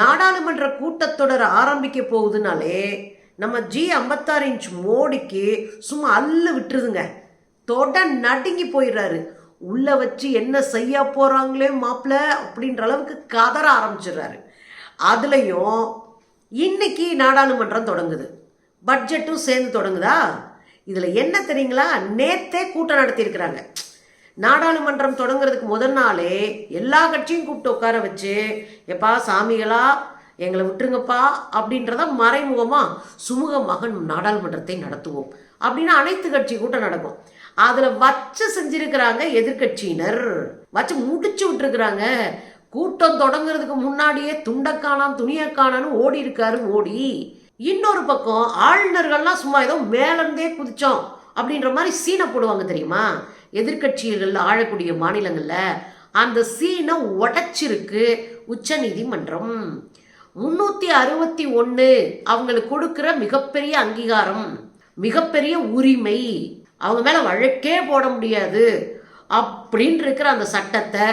நாடாளுமன்ற கூட்டத்தொடர் ஆரம்பிக்க போகுதுனாலே நம்ம ஜி ஐம்பத்தாறு இன்ச் மோடிக்கு சும்மா அல்லு விட்டுருதுங்க. தொட நடுங்கி போயிடுறாரு. உள்ள வச்சு என்ன செய்ய போகிறாங்களே மாப்பிள்ள அப்படின்ற அளவுக்கு கதற ஆரம்பிச்சிடுறாரு. அதுலேயும் இன்னைக்கு நாடாளுமன்றம் தொடங்குது. பட்ஜெட்டும் சேர்ந்து தொடங்குதா? இதில் என்ன தெரியுங்களா? நேத்தே கூட்டம் நடத்தியிருக்கிறாங்க. நாடாளுமன்றம் தொடங்குறதுக்கு முதல் நாளே எல்லா கட்சியும் கூப்பிட்டு உட்கார வச்சு எப்பா சாமிகளா எங்களை விட்டுருங்கப்பா அப்படின்றத மறைமுகமாக சுமூகமாக நாடாளுமன்றத்தை நடத்துவோம். அப்படின்னு அனைத்து கட்சி கூட்டம் நடக்கும். அதில் வச்சு செஞ்சிருக்கிறாங்க எதிர்க்கட்சியினர். வச்சு முடிச்சு விட்டுருக்குறாங்க. கூட்டம் தொடங்குறதுக்கு முன்னாடியே துண்டக்கானாம் துணியக்கானான்னு ஓடி இருக்காரு ஓடி இன்னொரு பக்கம் ஆளுநர்கள்லாம் சும்மா ஏதோ மேலேருந்தே குதிச்சோம் அப்படின்ற மாதிரி சீனை போடுவாங்க தெரியுமா? எதிர்கட்சிகள் ஆழக்கூடிய மாநிலங்களில் அந்த சீனை உடைச்சிருக்கு உச்ச நீதிமன்றம் முன்னூத்தி அறுபத்தி ஒன்று அவங்களுக்கு கொடுக்கிற மிகப்பெரிய அங்கீகாரம் மிகப்பெரிய உரிமை. அவங்க மேல வழக்கே போட முடியாது அப்படின்னு இருக்கிற அந்த சட்டத்தை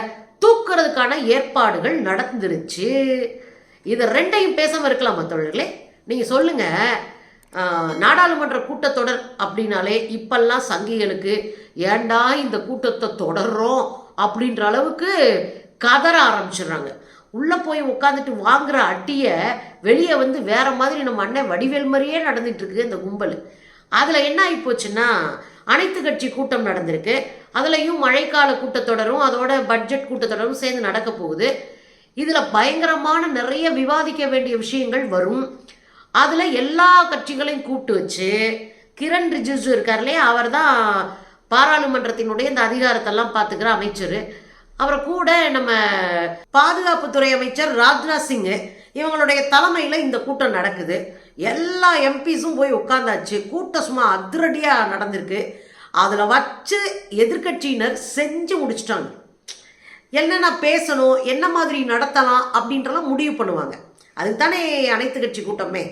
தூக்குறதுக்கான ஏற்பாடுகள் நடந்துருச்சு. இது ரெண்டையும் பேசாம இருக்கலாம் மற்றவர்களே நீங்க சொல்லுங்க நாடாளுமன்ற கூட்டத்தொடர் அப்படின்னாலே இப்பெல்லாம் சங்கிகளுக்கு ஏன்டா இந்த கூட்டத்தை தொடர்றோம்? அப்படின்ற அளவுக்கு கதற ஆரம்பிச்சிடுறாங்க. உள்ளே போய் உட்காந்துட்டு வாங்குற அட்டியை வெளியே வந்து வேற மாதிரி நம்ம அண்ணன் வடிவேல் மாதிரியே நடந்துட்டு இருக்கு இந்த கும்பல். அதில் என்ன ஆகி போச்சுன்னா அனைத்து கட்சி கூட்டம் நடந்திருக்கு. அதுலேயும் மழைக்கால கூட்டத்தொடரும் அதோட பட்ஜெட் கூட்டத்தொடரும் சேர்ந்து நடக்க போகுது. இதில் பயங்கரமான நிறைய விவாதிக்க வேண்டிய விஷயங்கள் வரும். அதில் எல்லா கட்சிகளையும் கூப்பிட்டு வச்சு கிரண் ரிஜிஜு இருக்கார் இல்லையா அவர் தான் பாராளுமன்றத்தினுடைய இந்த அதிகாரத்தெல்லாம் பார்த்துக்கிற அமைச்சர். அவரை கூட நம்ம பாதுகாப்புத்துறை அமைச்சர் ராஜ்நாத் சிங்கு இவங்களுடைய தலைமையில் இந்த கூட்டம் நடக்குது. எல்லா எம்பிஸும் போய் உட்காந்தாச்சு கூட்டம் சும்மா அதிரடியாக நடந்திருக்கு. அதில் வச்சு எதிர்க்கட்சியினர் செஞ்சு முடிச்சிட்டாங்க. என்னென்ன பேசணும் என்ன மாதிரி நடத்தலாம் அப்படின்றலாம் முடிவு பண்ணுவாங்க. அதுக்கு தானே அனைத்து கட்சி கூட்டமே.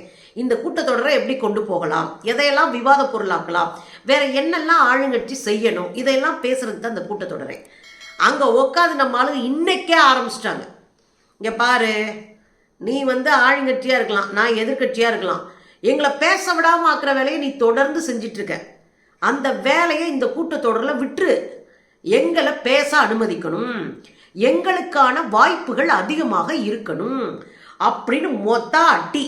இந்த கூட்டத்தொடரை எப்படி கொண்டு போகலாம்? எதையெல்லாம் விவாத பொருளாக்கலாம்? வேற என்னெல்லாம் ஆளுங்கட்சி செய்யணும்? இதையெல்லாம் பேசுறது தான் இந்த கூட்டத்தொடரே. அங்கே உட்காந்து நம்ம ஆளுங்க இன்னைக்கே ஆரம்பிச்சிட்டாங்க. இங்கே பாரு நீ வந்து ஆளுங்கட்சியாக இருக்கலாம் நான் எதிர்க்கட்சியாக இருக்கலாம். எங்களை பேச விடாம ஆக்குற வேலையை நீ தொடர்ந்து செஞ்சிட்டு இருக்க அந்த வேலையை இந்த கூட்டத்தொடரில் விட்டுரு. எங்களை பேச அனுமதிக்கணும். எங்களுக்கான வாய்ப்புகள் அதிகமாக இருக்கணும். அப்படின்னு மொத்த அட்டி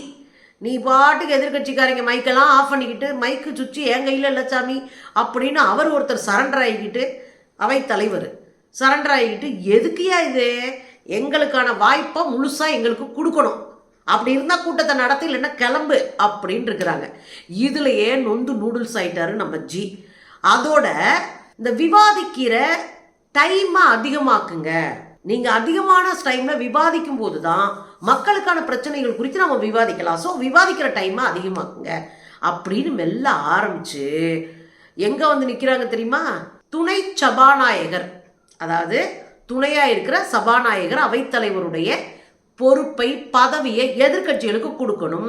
நீ பாட்டுக்கு எதிர்க்கட்சிக்காரங்க மைக்கெல்லாம் ஆஃப் பண்ணிக்கிட்டு மைக்கு சுற்றி என் கையில் இல்லை சாமி அப்படின்னு அவர் ஒருத்தர் சரண்டர் ஆகிக்கிட்டு அவை தலைவர் சரண்டர் ஆகிக்கிட்டு எதுக்குயா இது? எங்களுக்கான வாய்ப்பை முழுசாக எங்களுக்கு கொடுக்கணும். அப்படி இருந்தால் கூட்டத்தை நடத்த இல்லைன்னா கிளம்பு அப்படின்னு இருக்கிறாங்க. இதுலையே நொந்து நூடுல்ஸ் ஆயிட்டாரு நம்ம ஜி அதோட இந்த விவாதிக்கிற டைமை அதிகமாக்குங்க. நீங்கள் அதிகமான டைமில் விவாதிக்கும் போது தான் மக்களுக்கான பிரச்சனைகள் குறித்து நம்ம விவாதிக்கலாம். ஸோ விவாதிக்கிற டைமை அதிகமாக்குங்க. அப்படின்னு மெல்ல ஆரம்பிச்சு எங்கே வந்து நிற்கிறாங்க தெரியுமா? துணை சபாநாயகர் அதாவது துணையாக இருக்கிற சபாநாயகர் அவைத்தலைவருடைய பொறுப்பை பதவியை எதிர்க்கட்சிகளுக்கு கொடுக்கணும்.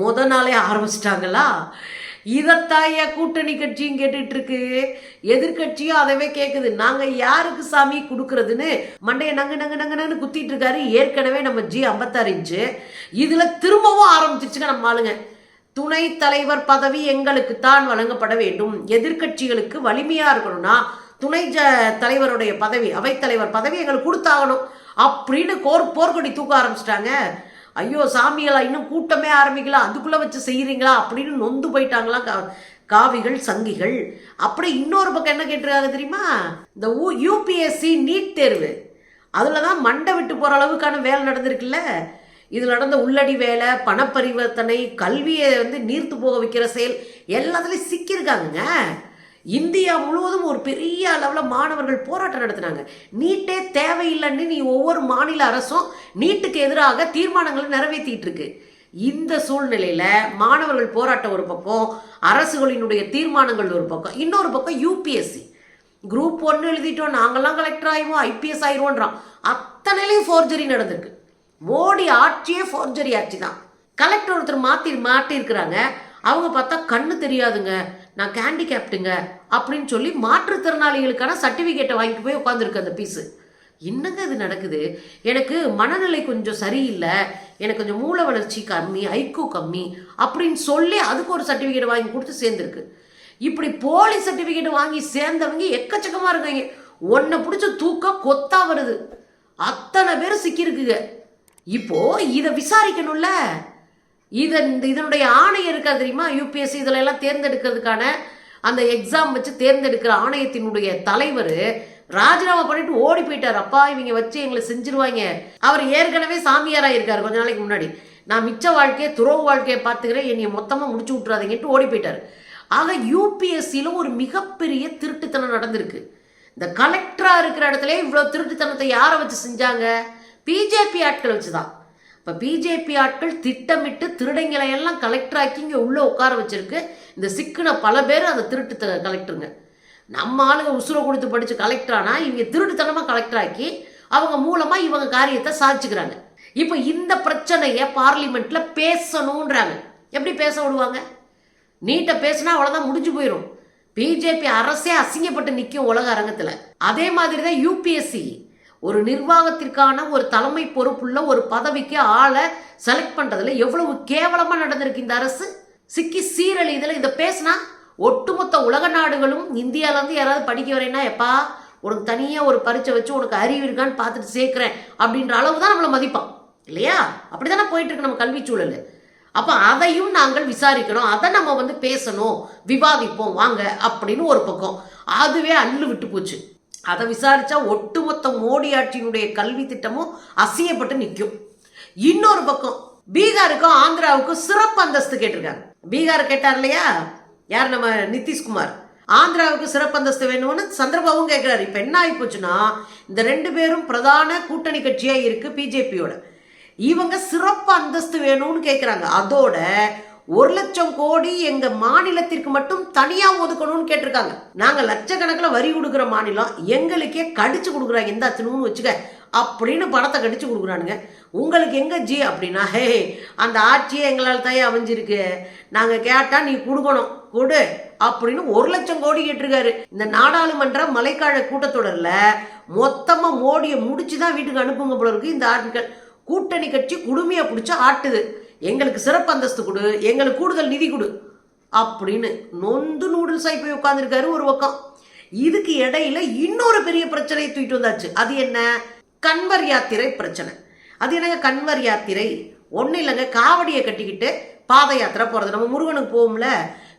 முத நாளே ஆரம்பிச்சிட்டாங்களா? இதைத்தான் கூட்டணி கட்சியும் கேட்டுட்டு இருக்கு எதிர்க்கட்சியும் அதவே கேட்குது நாங்க யாருக்கு சாமி கொடுக்கறதுன்னு மண்டைய நங்கு நங்கு நங்கு குத்திட்டு இருக்காரு ஏற்கனவே நம்ம ஜி ஐம்பத்தாறு இன்ச்சு. இதுல திரும்பவும் ஆரம்பிச்சிச்சுங்க நம்ம ஆளுங்க. துணை தலைவர் பதவி எங்களுக்கு தான் வழங்கப்பட வேண்டும். எதிர்க்கட்சிகளுக்கு வலிமையா இருக்கணும்னா துணை ஜ தலைவருடைய பதவி அவைத்தலைவர் பதவி எங்களுக்கு கொடுத்தாகணும். அப்படின்னு கோர் போர்க்கொடி தூக்க ஆரம்பிச்சிட்டாங்க. ஐயோ சாமிகளா இன்னும் கூட்டமே ஆரம்பிக்கல. அதுக்குள்ளே வச்சு செய்கிறீங்களா அப்படின்னு நொந்து போயிட்டாங்களா கா- காவிகள் சங்கிகள். அப்படி இன்னொரு பக்கம் என்ன கேட்டிருக்காங்க தெரியுமா? இந்த யூபிஎஸ்சி நீட் தேர்வு. அதில் தான் மண்டை விட்டு போகிற அளவுக்கான வேலை நடந்திருக்குல்ல? இது நடந்த உள்ளடி வேலை பணப்பரிவர்த்தனை கல்வியை வந்து நீர்த்து போக வைக்கிற செயல் எல்லாத்துலேயும் சிக்கியிருக்காங்கங்க. இந்தியா முழுவதும் ஒரு பெரிய அளவில் மாணவர்கள் போராட்டம் நடத்தினாங்க. நீட்டே தேவையில்லைன்னு நீ ஒவ்வொரு மாநில அரசும் நீட்டுக்கு எதிராக தீர்மானங்களை நிறைவேற்றிட்டு இருக்கு. இந்த சூழ்நிலையில் மாணவர்கள் போராட்டம் ஒரு பக்கம் அரசுகளினுடைய தீர்மானங்கள் ஒரு பக்கம் இன்னொரு பக்கம் யூபிஎஸ்சி குரூப் ஒன்று எழுதிட்டோம் நாங்கள்லாம் கலெக்டர் ஆயிடுவோம் ஐபிஎஸ் ஆயிடுவோன்றான். அத்தனையிலையும் ஃபோர்ஜரி நடந்திருக்கு. மோடி ஆட்சியே ஃபோர்ஜரி ஆட்சி தான். கலெக்டர் ஒருத்தர் மாற்றி மாட்டியிருக்கிறாங்க. அவங்க பார்த்தா கண்ணு தெரியாதுங்க. நான் கேண்டிகேப்டுங்க அப்படின்னு சொல்லி மாற்றுத்திறனாளிகளுக்கான சர்டிஃபிகேட்டை வாங்கிட்டு போய் உட்காந்துருக்கு அந்த பீஸு என்னங்க இது நடக்குது? எனக்கு மனநிலை கொஞ்சம் சரியில்லை. எனக்கு கொஞ்சம் மூளை வளர்ச்சி கம்மி ஐக்கூ கம்மி அப்படின்னு சொல்லி அதுக்கு ஒரு சர்டிஃபிகேட் வாங்கி கொடுத்து சேர்ந்துருக்கு. இப்படி போலி சர்டிஃபிகேட் வாங்கி சேர்ந்தவங்க எக்கச்சக்கமா இருக்காங்க. ஒன்றை பிடிச்ச தூக்கம் கொத்தா வருது. அத்தனை பேர் சிக்கியிருக்குங்க. இப்போ இதை விசாரிக்கணும்ல? இதன் இதனுடைய ஆணையம் இருக்கா தெரியுமா? யூபிஎஸ்சி இதில் எல்லாம் தேர்ந்தெடுக்கிறதுக்கான அந்த எக்ஸாம் வச்சு தேர்ந்தெடுக்கிற ஆணையத்தினுடைய தலைவர் ராஜினாமா பண்ணிட்டு ஓடி போயிட்டார். அப்பா இவங்க வச்சு எங்களை செஞ்சிருவாங்க. அவர் ஏற்கனவே சாமியாராக இருக்கார் கொஞ்ச நாளைக்கு முன்னாடி. நான் மிச்ச வாழ்க்கையை துறவு வாழ்க்கையை பார்த்துக்கிறேன். என்னை மொத்தமாக முடிச்சு விட்றாதீங்கன்ட்டு ஓடி போயிட்டார். ஆக யூபிஎஸ்சியில் ஒரு மிகப்பெரிய திருட்டுத்தனம் நடந்திருக்கு. இந்த கலெக்டராக இருக்கிற இடத்துல இவ்வளோ திருட்டுத்தனத்தை யாரை வச்சு செஞ்சாங்க? பிஜேபி ஆட்களை வச்சு தான் இப்போ பிஜேபி ஆட்கள் திட்டமிட்டு திருடங்களை எல்லாம் கலெக்டர் ஆக்கி இங்கே உள்ளே உட்கார வச்சிருக்கு. இந்த சிக்கின பல பேர் அந்த திருட்டு கலெக்டருங்க நம்ம ஆளுங்க உசுரை கொடுத்து படித்து கலெக்டர் இவங்க திருட்டுத்தனமாக கலெக்டர் ஆக்கி அவங்க மூலமாக இவங்க காரியத்தை சாதிச்சுக்கிறாங்க. இப்போ இந்த பிரச்சனையை பார்லிமெண்ட்ல பேசணுன்றாங்க. எப்படி பேச விடுவாங்க? நீட்டை பேசினா அவ்வளோதான் முடிஞ்சு போயிடும் பிஜேபி அரசே அசிங்கப்பட்டு நிற்கும் உலக அரங்கத்தில். அதே மாதிரி தான் யூபிஎஸ்சி ஒரு நிர்வாகத்திற்கான ஒரு தலைமை பொறுப்புள்ள ஒரு பதவிக்கு ஆளை செலக்ட் பண்றதுல எவ்வளவு கேவலமா நடந்திருக்கு இந்த அரசு? சிக்கி சீரழிதல் இதை பேசினா ஒட்டுமொத்த உலக நாடுகளும் இந்தியால இருந்து யாராவது படிக்க வரேன்னா எப்பா உனக்கு தனியா ஒரு பரீட்சை வச்சு உனக்கு அறிவு இருக்கான்னு பார்த்துட்டு சேர்க்கிறேன் அப்படின்ற அளவு தான் நம்மளை மதிப்பான். இல்லையா? அப்படிதானே போயிட்டு இருக்கு நம்ம கல்வி சூழல். அப்போ அதையும் நாங்கள் விசாரிக்கணும். அதை நம்ம வந்து பேசணும். விவாதிப்போம். வாங்க அப்படின்னு ஒரு பக்கம். அதுவே அள்ளு விட்டு போச்சு. அதை விசாரிச்சா ஒட்டுமொத்த மோடி ஆட்சியினுடைய கல்வி திட்டமும் அசியப்பட்டு நிற்கும் இன்னொரு பக்கம் பீகாருக்கும் ஆந்திராவுக்கும் சிறப்பு அந்தஸ்து கேட்டிருக்காங்க. பீகார் கேட்டார் இல்லையா? யார் நம்ம? நிதிஷ்குமார். ஆந்திராவுக்கு சிறப்பு அந்தஸ்து வேணும்னு சந்திரபாபுவும் கேட்குறாரு. இப்போ என்ன ஆகி போச்சுன்னா இந்த ரெண்டு பேரும் பிரதான கூட்டணி கட்சியாக இருக்குது பிஜேபியோட இவங்க சிறப்பு அந்தஸ்து வேணும்னு கேட்குறாங்க. அதோட ஒரு லட்சம் கோடி எங்க மாநிலத்திற்கு மட்டும் தனியா ஒதுக்கணும்னு கேட்டிருக்காங்க. நாங்க லட்சக்கணக்கில் வரி கொடுக்குற மாநிலம் எங்களுக்கே கடிச்சு கொடுக்குறாங்க எந்த அச்சனும்னு வச்சுக்க அப்படின்னு பணத்தை கடிச்சு கொடுக்குறானுங்க. உங்களுக்கு எங்க ஜி அப்படின்னா ஹே அந்த ஆட்சியே எங்களால் தான் அமைஞ்சிருக்கு. நாங்க கேட்டா நீ கொடுக்கணும் கொடு அப்படின்னு ஒரு லட்சம் கோடி கேட்டிருக்காரு. இந்த நாடாளுமன்ற மலைக்கால கூட்டத்தொடர்ல மொத்தமா மோடியை முடிச்சு தான் வீட்டுக்கு அனுப்புங்க போல இருக்கு இந்த ஆட்கள். கூட்டணி கட்சி குடுமையை பிடிச்சி ஆட்டுது. எங்களுக்கு சிறப்பு அந்தஸ்து கொடு எங்களுக்கு கூடுதல் நிதி கொடு அப்படின்னு நொந்து நூடுல்ஸாக போய் உட்காந்துருக்காரு ஒரு பக்கம். இதுக்கு இடையில இன்னொரு பெரிய பிரச்சனையை தூக்கிட்டு வந்தாச்சு. அது என்ன? கண்வர் யாத்திரை பிரச்சனை. அது என்னங்க? கண்வர் யாத்திரை. ஒன்றும் இல்லைங்க. காவடியை கட்டிக்கிட்டு பாத யாத்திரை போகிறது நம்ம முருகனுக்கு போகும்ல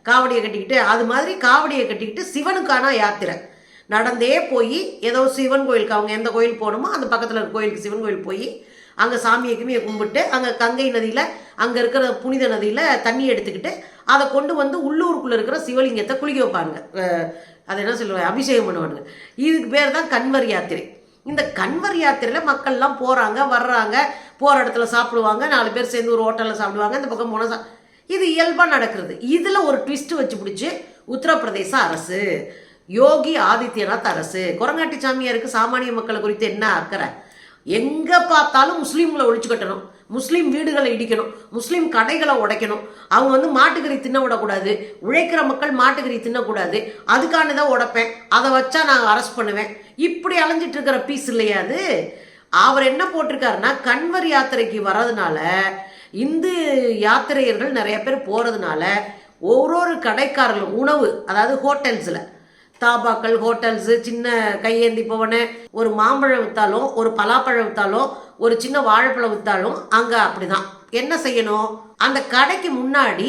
காவடியை கட்டிக்கிட்டு அது மாதிரி காவடியை கட்டிக்கிட்டு சிவனுக்கான யாத்திரை. நடந்தே போய் ஏதோ சிவன் கோயிலுக்கு அவங்க எந்த கோயில் போகணுமோ அந்த பக்கத்தில் இருக்க கோயிலுக்கு சிவன் கோயில் போய் அங்கே சாமியை கும்பிட்டு அங்கே கங்கை நதியில் அங்கே இருக்கிற புனித நதியில் தண்ணி எடுத்துக்கிட்டு அதை கொண்டு வந்து உள்ளூருக்குள்ளே இருக்கிற சிவலிங்கத்தை குளிக்க வைப்பாங்க அதை அது என்ன சொல்லுவாங்க? அபிஷேகம் பண்ணுவாங்க இதுக்கு பேர் தான் கண்வர் யாத்திரை. இந்த கண்வர் யாத்திரையில் மக்கள்லாம் போகிறாங்க வர்றாங்க. போகிற இடத்துல சாப்பிடுவாங்க. நாலு பேர் சேர்ந்து ஒரு ஹோட்டலில் சாப்பிடுவாங்க. இந்த பக்கம் போனால் இது இயல்பாக நடக்கிறது. இதில் ஒரு ட்விஸ்ட்டு வச்சு பிடிச்சி உத்தரப்பிரதேச அரசு யோகி ஆதித்யநாத் அரசு குரங்காட்டி சாமியாருக்கு சாமானிய மக்களை குறித்து என்ன அக்கறை? எங்கே பார்த்தாலும் முஸ்லீம்களை ஒழிச்சு கட்டணும் முஸ்லீம் வீடுகளை இடிக்கணும். முஸ்லீம் கடைகளை உடைக்கணும். அவங்க வந்து மாட்டுக்கறி தின்ன விடக்கூடாது. உழைக்கிற மக்கள் மாட்டுக்கறி தின்னக்கூடாது. அதுக்கானதை உடைப்பேன். அதை வச்சா நான் அரெஸ்ட் பண்ணுவேன். இப்படி அலைஞ்சிட்டு இருக்கிற பீஸ் இல்லையா அது? அவர் என்ன போட்டிருக்காருன்னா கண்வர் யாத்திரைக்கு வர்றதுனால இந்து யாத்திரையர்கள் நிறைய பேர் போகிறதுனால ஒரு ஒரு கடைக்காரர்களும் உணவு அதாவது ஹோட்டல்ஸில் தாபாக்கள் ஹோட்டல்ஸு சின்ன கையேந்தி போவன ஒரு மாம்பழம் விற்றாலும் ஒரு பலாப்பழம் விற்றாலும் ஒரு சின்ன வாழைப்பழம் விற்றாலும் அங்கே அப்படிதான். என்ன செய்யணும்? அந்த கடைக்கு முன்னாடி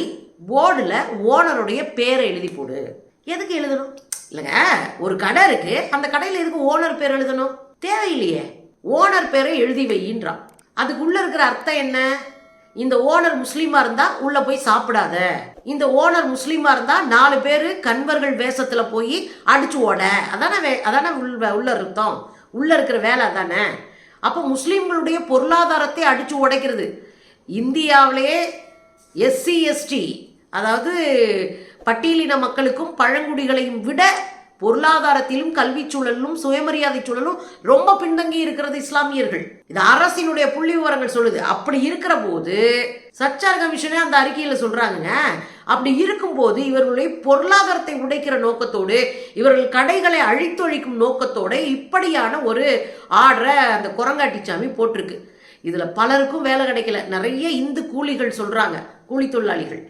போர்டில் ஓனருடைய பேரை எழுதி போடு. எதுக்கு எழுதணும்? இல்லைங்க ஒரு கடை இருக்கு. அந்த கடையில் எதுக்கு ஓனர் பேர் எழுதணும்? தேவையில்லையே. ஓனர் பேரை எழுதி வையின்றான். அதுக்குள்ளே இருக்கிற அர்த்தம் என்ன? இந்த ஓனர் முஸ்லீமாக இருந்தால் உள்ளே போய் சாப்பிடாத. இந்த ஓனர் முஸ்லீமாக இருந்தால் நாலு பேர் கண்வர்கள் வேஷத்தில் போய் அடிச்சு ஓட. அதானே வே அதானே உள்ள உள்ள இருந்தோம் உள்ள இருக்கிற வேலை தானே அப்போ முஸ்லீம்களுடைய பொருளாதாரத்தை அடிச்சு உடைக்கிறது. இந்தியாவிலேயே எஸ்சி எஸ்டி அதாவது பட்டியலின மக்களுக்கும் பழங்குடிகளையும் விட பொருளாதாரத்திலும் கல்வி சூழலும் சுயமரியாதை சூழலும் ரொம்ப பின்தங்கி இருக்கிறது இஸ்லாமியர்கள். இது அரசினுடைய புள்ளி விவரங்கள் சொல்லுது. அப்படி இருக்கிற போது சச்சார் கமிஷனே அந்த அறிக்கையில் சொல்றாங்க அப்படி இருக்கும்போது இவர்களுடைய பொருளாதாரத்தை உடைக்கிற நோக்கத்தோடு இவர்கள் கடைகளை அழித்தொழிக்கும் நோக்கத்தோடு இப்படியான ஒரு ஆர்டரை அந்த குரங்காட்டிச்சாமி போட்டிருக்கு. இதில் பலருக்கும் வேலை கிடைக்கல. நிறைய இந்து கூலிகள் சொல்கிறாங்க கூலி தொழிலாளிகள்.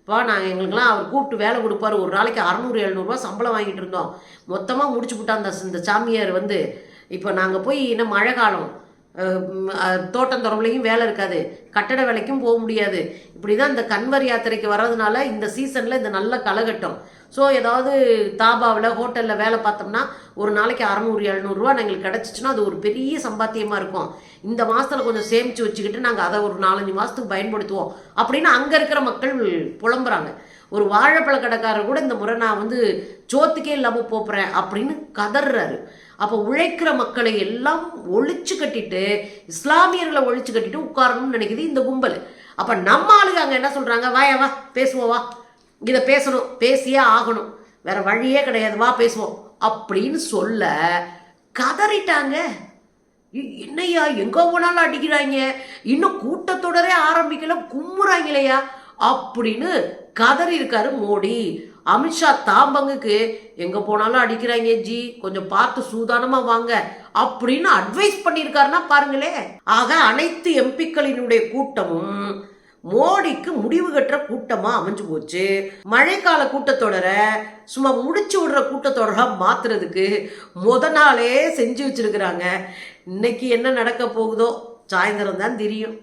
இப்போ நாங்கள் எங்களுக்கெல்லாம் அவர் கூப்பிட்டு வேலை கொடுப்பாரு. ஒரு நாளைக்கு அறநூறு எழுநூறுபா சம்பளம் வாங்கிட்டு இருந்தோம். மொத்தமாக முடிச்சு விட்டா அந்த இந்த சாமியார் வந்து. இப்போ நாங்கள் போய் இன்னும் மழை காலம். தோட்டம் ம், வேலை இருக்காது. கட்டட வேலைக்கும் போக முடியாது. இப்படி தான் இந்த கன்வர் யாத்திரைக்கு வர்றதுனால இந்த சீசனில் இந்த நல்ல கலகட்டம். ஸோ ஏதாவது தாபாவில் ஹோட்டலில் வேலை பார்த்தோம்னா ஒரு நாளைக்கு அறநூறு எழுநூறுரூவா எங்களுக்கு கிடச்சிச்சின்னா அது ஒரு பெரிய சம்பாத்தியமாக இருக்கும். இந்த மாதத்தில் கொஞ்சம் சேமித்து வச்சுக்கிட்டு நாங்கள் அதை ஒரு நாலஞ்சு மாதத்துக்கு பயன்படுத்துவோம். அப்படின்னு அங்கே இருக்கிற மக்கள் புலம்புறாங்க. ஒரு வாழைப்பழ கடைக்காரர் கூட இந்த முறை நான் வந்து சோத்துக்கே இல்லாமல் போப்புறேன் அப்படின்னு கதறாரு அப்போ உழைக்கிற மக்களை எல்லாம் ஒழிச்சு கட்டிட்டு இஸ்லாமியர்களை ஒழிச்சு கட்டிட்டு உட்காரணும்னு நினைக்குது இந்த கும்பல். அப்போ நம்ம ஆளுங்க அங்கே என்ன சொல்கிறாங்க வாயா வா பேசுவோம் வா. இதை பேசணும் பேசியே ஆகணும். வேற வழியே கிடையாது வா பேசுவோம். அப்படின்னு சொல்ல கதறிட்டாங்க. என்னையா என்னய்யா எங்க போனாலும் அடிக்கிறாங்க. இன்னும் கூட்டத்தொடரே ஆரம்பிக்கல இல்லையா அப்படின்னு கதறி இருக்காரு மோடி. அமித்ஷா தாம்பங்குக்கு எங்க போனாலும் அடிக்கிறாங்க ஜி. கொஞ்சம் பார்த்து சூதானமா வாங்க அப்படின்னு அட்வைஸ் பண்ணியிருக்காருன்னா பாருங்களே ஆக அனைத்து எம்பிக்களினுடைய கூட்டமும் மோடிக்கு முடிவு கட்டுற கூட்டமா அமைஞ்சு போச்சு. மழைக்கால கூட்டத்தொடரை சும்மா முடிச்சு விடுற கூட்டத்தொடரா மாத்துறதுக்கு முத நாளே செஞ்சு வச்சிருக்கிறாங்க. இன்னைக்கு என்ன நடக்க போகுதோ சாயந்தரம் தான் தெரியும்.